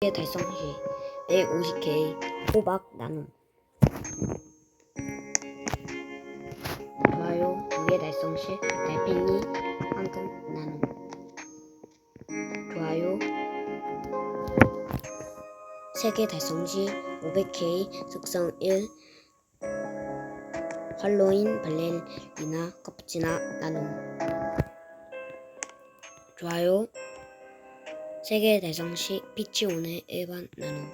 개 달성 시 150K 호박 나눔. 좋아요. 2개 달성 시 달팽이 황금 나눔. 좋아요. 3개 달성 시 500K 숙성 1 할로윈 발레리나 커프치나 나눔. 좋아요 3개 달성 시 피치온의 일반 나눔.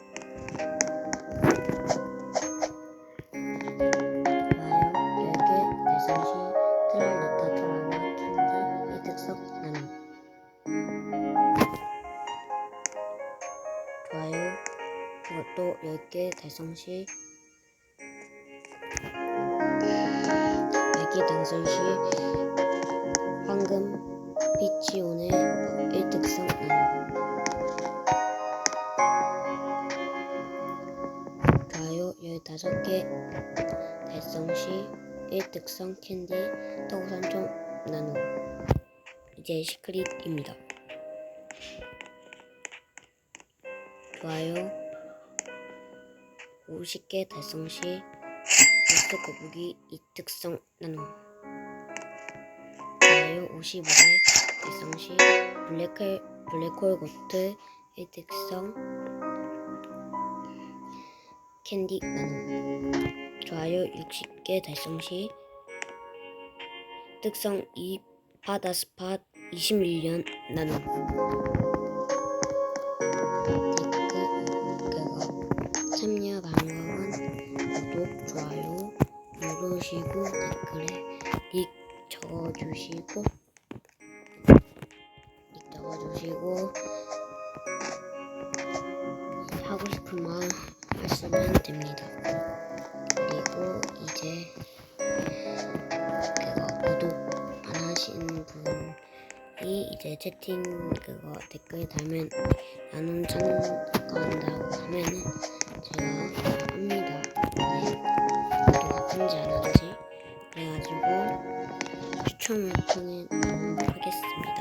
좋아요. 10개 달성 시 트랄리타 트랄라 캔디 이특석 나눔 좋아요 이것도 10개 달성 시. 10개 달성 시. 황금 피치온의 15개 달성 시 1특성 캔디 터우산총 나눔. 이제 시크릿입니다. 좋아요. 50개 달성 시 버스 거북이 2특성 나눔. 좋아요. 55개 달성 시 블랙홀, 블랙홀 고트 1특성 캔디 나눔 좋아요 60개 달성 시 특성 2 바다 스팟 21년 나눔. 참여 방법은 구독 좋아요 누르시고 댓글에 닉 적어주시고 닉 적어주시고 하고 싶은 말 하시면 됩니다. 그리고 이제 그거 구독 안 하신 분이 이제 채팅 그거 댓글 달면 나눔 참가한다고 하면은 제가 합니다. 네. 구독 하는지 안 하는지 그래가지고 추첨을 통해 하겠습니다.